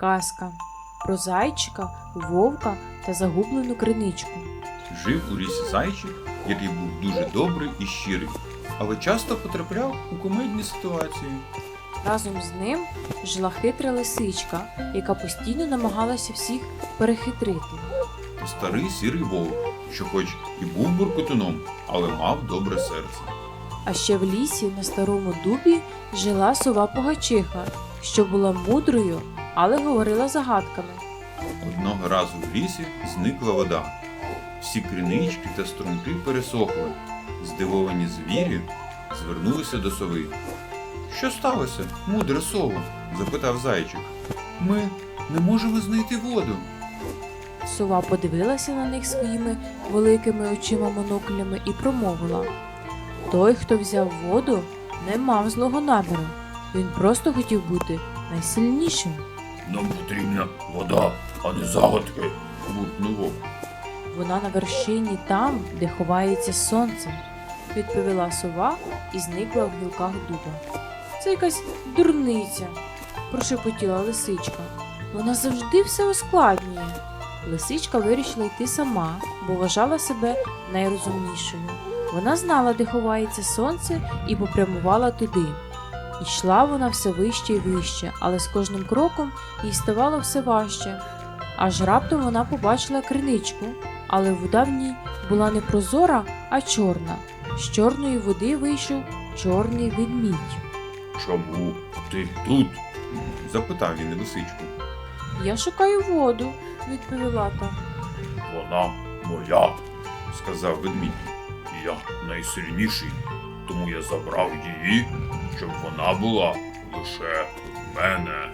Казка про зайчика, вовка та загублену криничку. Жив у лісі зайчик, який був дуже добрий і щирий, але часто потрапляв у комедні ситуації. Разом з ним жила хитра лисичка, яка постійно намагалася всіх перехитрити. Старий сірий вовк, що хоч і був буркотуном, але мав добре серце. А ще в лісі на старому дубі жила сова погачиха, що була мудрою, але говорила загадками. Одного разу в лісі зникла вода. Всі кринички та струмки пересохли. Здивовані звірі звернулися до сови. Що сталося, мудра сово? запитав зайчик. Ми не можемо знайти воду. Сова подивилася на них своїми великими очима моноклями і промовила: Той, хто взяв воду, не мав злого наміру. Він просто хотів бути найсильнішим. Нам потрібна вода, а не загадки, буркнув. Вона на вершині там, де ховається сонце, відповіла сова і зникла в гілках дуба. Це якась дурниця, прошепотіла лисичка. Вона завжди все ускладнює. Лисичка вирішила йти сама, бо вважала себе найрозумнішою. Вона знала, де ховається сонце, і попрямувала туди. Йшла вона все вище і вище, але з кожним кроком їй ставало все важче. Аж раптом вона побачила криничку, але вода в ній була не прозора, а чорна. З чорної води вийшов чорний ведмідь. Чому ти тут? запитав він лисичку. Я шукаю воду, відповіла та. Вона моя, сказав ведмідь. Я найсильніший, тому я забрав її, щоб вона була лише в мене.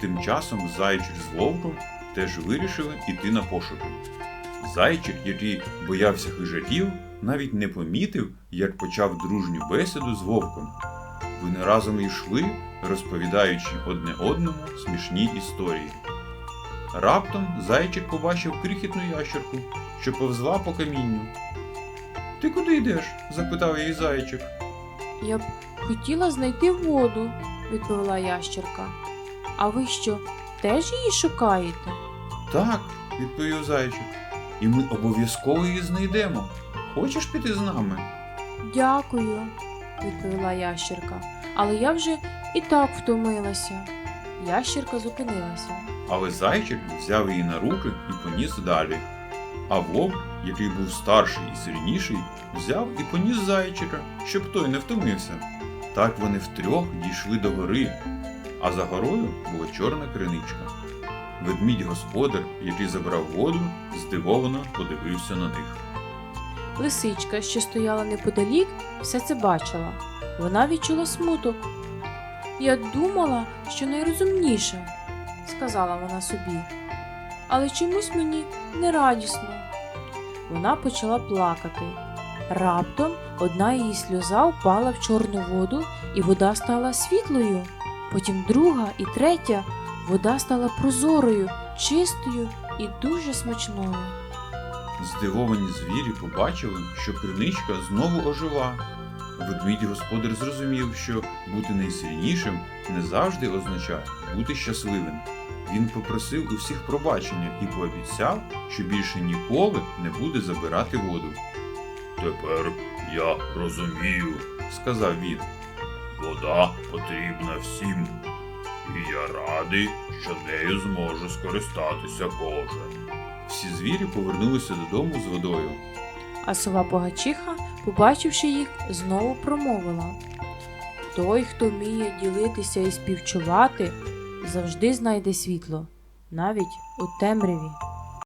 Тим часом зайчик з вовком теж вирішили йти на пошуки. Зайчик, який боявся хижаків, навіть не помітив, як почав дружню бесіду з вовком. Вони разом йшли, розповідаючи одне одному смішні історії. Раптом зайчик побачив крихітну ящерку, що повзла по камінню. Ти куди йдеш? запитав її зайчик. Я б хотіла знайти воду, відповіла ящерка. А ви що, теж її шукаєте? Так, відповів зайчик. І ми обов'язково її знайдемо. Хочеш піти з нами? Дякую, відповіла ящерка. Але я вже і так втомилася. Ящерка зупинилася. Але зайчик взяв її на руки і поніс далі. А вовк, який був старший і сильніший, взяв і поніс зайчика, щоб той не втомився. Так вони втрьох дійшли до гори, а за горою була чорна криничка. Ведмідь господар, який забрав воду, здивовано подивився на них. Лисичка, що стояла неподалік, все це бачила. Вона відчула смуток. Я думала, що найрозумніша, сказала вона собі. Але чомусь мені не радісно. Вона почала плакати. Раптом одна її сльоза впала в чорну воду, і вода стала світлою. Потім друга і третя вода стала прозорою, чистою і дуже смачною. Здивовані звірі побачили, що криничка знову ожила. Ведмідь господар зрозумів, що бути найсильнішим не завжди означає бути щасливим. Він попросив у всіх пробачення і пообіцяв, що більше ніколи не буде забирати воду. Тепер я розумію, сказав він. Вода потрібна всім, і я радий, що нею зможе скористатися кожен. Всі звірі повернулися додому з водою. А сова погачиха, побачивши їх, знову промовила Той, хто вміє ділитися і співчувати, завжди знайде світло, навіть у темряві.